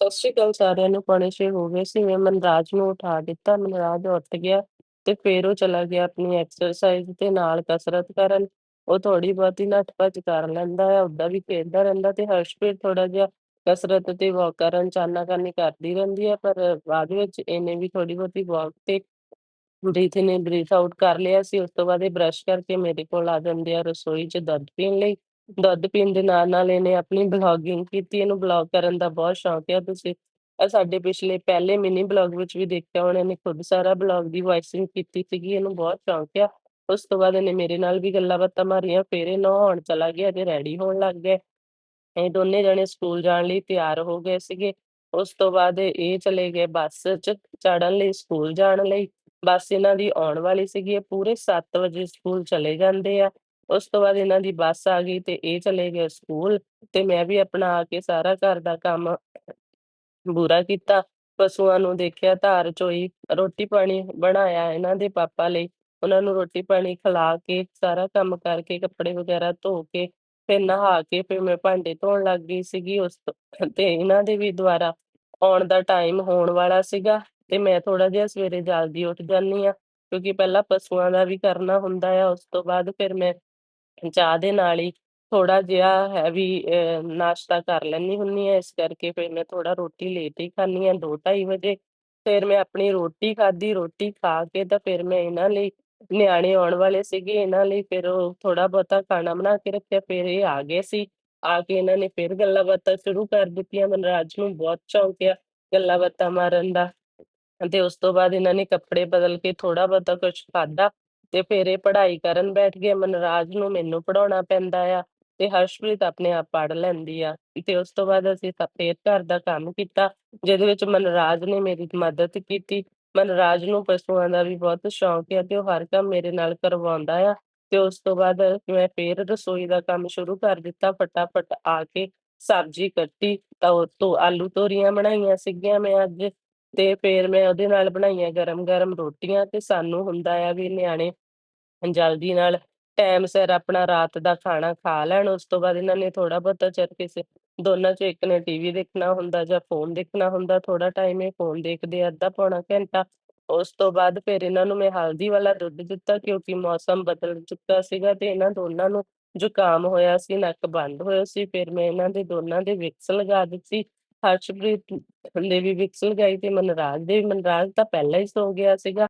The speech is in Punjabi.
ਸਤਿ ਸ਼੍ਰੀ ਅਕਾਲ ਸਾਰਿਆਂ ਨੂੰ, ਪੌਣੇ 6 ਹੋ ਗਏ ਸੀ, ਮੈਂ ਮਨਰਾਜ ਨੂੰ ਉਠਾ ਦਿੱਤਾ, ਮਨਰਾਜ ਉੱਠ ਗਿਆ ਤੇ ਫੇਰ ਉਹ ਚਲਾ ਗਿਆ ਆਪਣੀ ਐਕਸਰਸਾਈਜ਼ ਤੇ ਨਾਲ ਕਸਰਤ ਕਰਨ। ਉਹ ਥੋੜੀ ਬਹੁਤੀ ਨੱਠ-ਭੱਜ ਕਰ ਲੈਂਦਾ ਹੈ ਓਦਾਂ ਵੀ ਖੇਡਦਾ ਰਹਿੰਦਾ ਤੇ ਹਰਸ਼ਪ੍ਰੀਤ ਥੋੜਾ ਜਿਹਾ ਕਸਰਤ ਤੇ ਵਾਕ ਕਰਨ ਚ ਆਨਾ-ਕਾਨੀ ਕਰਦੀ ਰਹਿੰਦੀ ਹੈ, ਪਰ ਬਾਅਦ ਵਿੱਚ ਇਹਨੇ ਵੀ ਥੋੜੀ ਬਹੁਤੀ ਵਾਕ ਤੇ ਬਰੀਥ ਇਨ ਬਰੀਥ ਆਊਟ ਕਰ ਲਿਆ ਸੀ, ਉਸ ਤੋਂ ਬਾਅਦ ਇਹ ਬਰੱਸ਼ ਕਰਕੇ ਮੇਰੇ ਕੋਲ ਆ ਜਾਂਦੇ ਆ ਰਸੋਈ 'ਚ ਦਰਦ ਪੀਣ ਲਈ। ਦੁੱਧ ਪੀਣ ਦੇ ਨਾਲ-ਨਾਲ ਇਹਨੇ ਆਪਣੀ ਬਲੋਗਿੰਗ ਕੀਤੀ, ਇਹਨੂੰ ਵਲੋਗ ਕਰਨ ਦਾ ਬਹੁਤ ਸ਼ੌਕ ਆ, ਤੁਸੀਂ ਆਹ ਸਾਡੇ ਪਿਛਲੇ ਪਹਿਲੇ ਮਿੰਨੀ ਬਲੋਗ ਵਿੱਚ ਵੀ ਦੇਖਿਆ ਹੋਣਾ, ਇਹਨੇ ਖੁਦ ਸਾਰਾ ਵਲੋਗ ਦੀ ਵੋਇਸਿੰਗ ਕੀਤੀ ਸੀਗੀ, ਇਹਨੂੰ ਬਹੁਤ ਸ਼ੌਕ ਆ। ਉਸ ਤੋਂ ਬਾਅਦ ਇਹਨੇ ਮੇਰੇ ਨਾਲ ਵੀ ਗੱਲਾਂ-ਬਾਤਾਂ ਮਾਰੀਆਂ, ਫਿਰ ਇਹ ਨਹਾਉਣ ਚਲਾ ਗਿਆ ਤੇ ਰੈਡੀ ਹੋਣ ਲੱਗ ਗਿਆ। ਇਹ ਦੋਨੇ ਜਣੇ ਸਕੂਲ ਜਾਣ ਲਈ ਤਿਆਰ ਹੋ ਗਏ ਸੀਗੇ। ਉਸ ਤੋਂ ਬਾਅਦ ਇਹ ਚਲੇ ਗਏ ਬੱਸ 'ਚ ਚੜ੍ਹਨ ਲਈ, ਸਕੂਲ ਜਾਣ ਲਈ। ਬੱਸ ਇਹਨਾਂ ਦੀ ਆਉਣ ਵਾਲੀ ਸੀਗੀ, ਇਹ ਪੂਰੇ 7 ਵਜੇ ਸਕੂਲ ਚਲੇ ਜਾਂਦੇ ਆ। ਉਸ ਤੋਂ ਬਾਅਦ ਇਹਨਾਂ ਦੀ ਬੱਸ ਆ ਗਈ ਤੇ ਇਹ ਚਲੇ ਗਏ ਸਕੂਲ ਤੇ ਮੈਂ ਵੀ ਆਪਣਾ ਆ ਕੇ ਸਾਰਾ ਘਰ ਦਾ ਕੰਮ ਪੂਰਾ ਕੀਤਾ। ਪਸ਼ੂਆਂ ਨੂੰ ਦੇਖਿਆ, ਧਾਰ ਚੋਈ, ਰੋਟੀ-ਪਾਣੀ ਬਣਾਇਆ ਇਹਨਾਂ ਦੇ ਪਾਪਾ ਲਈ। ਉਹਨਾਂ ਨੂੰ ਰੋਟੀ-ਪਾਣੀ ਖਿਲਾ ਕੇ, ਸਾਰਾ ਕੰਮ ਕਰਕੇ, ਕੱਪੜੇ ਵਗੈਰਾ ਧੋ ਕੇ, ਫਿਰ ਨਹਾ ਕੇ, ਫਿਰ ਮੈਂ ਭਾਂਡੇ ਧੋਣ ਲੱਗ ਗਈ ਸੀਗੀ। ਉਸ ਤੋਂ ਤੇ ਇਹਨਾਂ ਦੇ ਵੀ ਦੁਆਰਾ ਆਉਣ ਦਾ ਟਾਈਮ ਹੋਣ ਵਾਲਾ ਸੀਗਾ ਤੇ ਮੈਂ ਥੋੜਾ ਜਿਹਾ ਸਵੇਰੇ ਜਲਦੀ ਉੱਠ ਜਾਂਦੀ ਆ, ਕਿਉਂਕਿ ਪਹਿਲਾਂ ਪਸ਼ੂਆਂ ਦਾ ਵੀ ਕਰਨਾ ਹੁੰਦਾ ਆ, ਉਸ ਤੋਂ ਬਾਅਦ ਫਿਰ ਮੈਂ ਚਾਹ ਦੇ ਨਾਲ ਹੀ ਥੋੜਾ ਜਿਹਾ ਹੈਵੀ ਅ, ਨਾਸ਼ਤਾ ਕਰ ਲੈਂਦੀ ਹੁੰਦੀ ਆ, ਇਸ ਕਰਕੇ ਫਿਰ ਮੈਂ ਥੋੜਾ ਰੋਟੀ ਲੇਟ ਹੀ ਖਾਂਦੀ ਆ, 2-2:30 ਵਜੇ। ਫਿਰ ਮੈਂ ਆਪਣੀ ਰੋਟੀ ਖਾਧੀ, ਰੋਟੀ ਖਾ ਕੇ ਤਾਂ ਫਿਰ ਮੈਂ ਇਹਨਾਂ ਲਈ ਨਿਆਣੇ ਆਉਣ ਵਾਲੇ ਸੀਗੇ, ਇਹਨਾਂ ਲਈ ਫਿਰ ਉਹ ਥੋੜਾ ਬਹੁਤਾ ਖਾਣਾ ਬਣਾ ਕੇ ਰੱਖਿਆ, ਫਿਰ ਇਹ ਆ ਗਏ ਸੀ। ਆ ਕੇ ਇਹਨਾਂ ਨੇ ਫਿਰ ਗੱਲਾਂ-ਬਾਤਾਂ ਸ਼ੁਰੂ ਕਰ ਦਿੱਤੀਆਂ, ਮਨਰਾਜ ਨੂੰ ਬਹੁਤ ਸ਼ੌਕ ਆ ਗੱਲਾਂ-ਬਾਤਾਂ ਮਾਰਨ ਦਾ। ਤੇ ਉਸ ਤੋਂ ਬਾਅਦ ਇਹਨਾਂ ਨੇ ਕੱਪੜੇ ਬਦਲ ਕੇ ਥੋੜਾ ਬਹੁਤਾ ਕੁਛ ਖਾਧਾ ਤੇ ਫਿਰ ਇਹ ਪੜ੍ਹਾਈ ਕਰਨ ਬੈਠ ਗਏ। ਮਨਰਾਜ ਨੂੰ ਮੈਨੂੰ ਪੜ੍ਹਾਉਣਾ ਪੈਂਦਾ ਆ ਤੇ ਹਰਸ਼ਪ੍ਰੀਤ ਆਪਣੇ ਆਪ ਪੜ੍ਹ ਲੈਂਦੀ ਆ ਤੇ ਉਸ ਤੋਂ ਬਾਅਦ ਅਸੀਂ ਤਾਂ ਫੇਰ ਘਰ ਦਾ ਕੰਮ ਕੀਤਾ, ਜਿਹਦੇ ਵਿੱਚ ਮਨਰਾਜ ਨੇ ਮੇਰੀ ਮਦਦ ਕੀਤੀ। ਮਨਰਾਜ ਨੂੰ ਪਸ਼ੂਆਂ ਦਾ ਵੀ ਬਹੁਤ ਸ਼ੌਂਕ ਆ ਤੇ ਉਹ ਹਰ ਕੰਮ ਮੇਰੇ ਨਾਲ ਕਰਵਾਉਂਦਾ ਆ ਤੇ ਉਸ ਤੋਂ ਬਾਅਦ ਮੈਂ ਫੇਰ ਰਸੋਈ ਦਾ ਕੰਮ ਸ਼ੁਰੂ ਕਰ ਦਿੱਤਾ। ਫਟਾਫਟ ਆ ਕੇ ਸਬਜ਼ੀ ਕੱਟੀ ਤਾਂ ਉਹ ਤੋਂ ਆਲੂ ਤੋਰੀਆਂ ਬਣਾਈਆਂ ਸੀਗੀਆਂ ਮੈਂ ਅੱਜ ਤੇ ਫੇਰ ਮੈਂ ਉਹਦੇ ਨਾਲ ਬਣਾਈਆਂ ਗਰਮ-ਗਰਮ ਰੋਟੀਆਂ ਤੇ ਸਾਨੂੰ ਹੁੰਦਾ ਆ ਵੀ ਨਿਆਣੇ ਜਲਦੀ ਨਾਲ ਟਾਈਮ ਸਿਰ ਆਪਣਾ ਰਾਤ ਦਾ ਖਾਣਾ ਖਾ ਲੈਣ। ਉਸ ਤੋਂ ਬਾਅਦ ਇਹਨਾਂ ਨੇ ਥੋੜਾ ਬਹੁਤਾ ਚਿਰ ਕਿਸੇ ਦੋਨਾਂ 'ਚੋਂ ਇੱਕ ਨੇ ਟੀਵੀ ਦੇਖਣਾ ਹੁੰਦਾ ਜਾਂ ਫੋਨ ਦੇਖਣਾ ਹੁੰਦਾ, ਥੋੜਾ ਟਾਈਮ ਇਹ ਫੋਨ ਦੇਖਦੇ ਆ, ਅੱਧਾ-ਪੌਣਾ ਘੰਟਾ। ਉਸ ਤੋਂ ਬਾਅਦ ਫਿਰ ਇਹਨਾਂ ਨੂੰ ਮੈਂ ਹਲਦੀ ਵਾਲਾ ਦੁੱਧ ਦਿੱਤਾ, ਕਿਉਂਕਿ ਮੌਸਮ ਬਦਲ ਚੁੱਕਾ ਸੀਗਾ ਤੇ ਇਹਨਾਂ ਦੋਨਾਂ ਨੂੰ ਜ਼ੁਕਾਮ ਹੋਇਆ ਸੀ, ਨੱਕ ਬੰਦ ਹੋਇਆ ਸੀ। ਫਿਰ ਮੈਂ ਇਹਨਾਂ ਦੇ ਦੋਨਾਂ ਦੇ ਵਿਕਸ ਲਗਾ ਦਿੱਤੀ। ਹਰਸ਼ਪ੍ਰੀਤ ਨੇ ਵੀ ਵਿਕਸ ਲਗਾਈ ਤੇ ਮਨਰਾਜ ਦੇ ਵੀ। ਮਨਰਾਜ ਤਾਂ ਪਹਿਲਾਂ ਹੀ ਸੌ ਗਿਆ ਸੀਗਾ।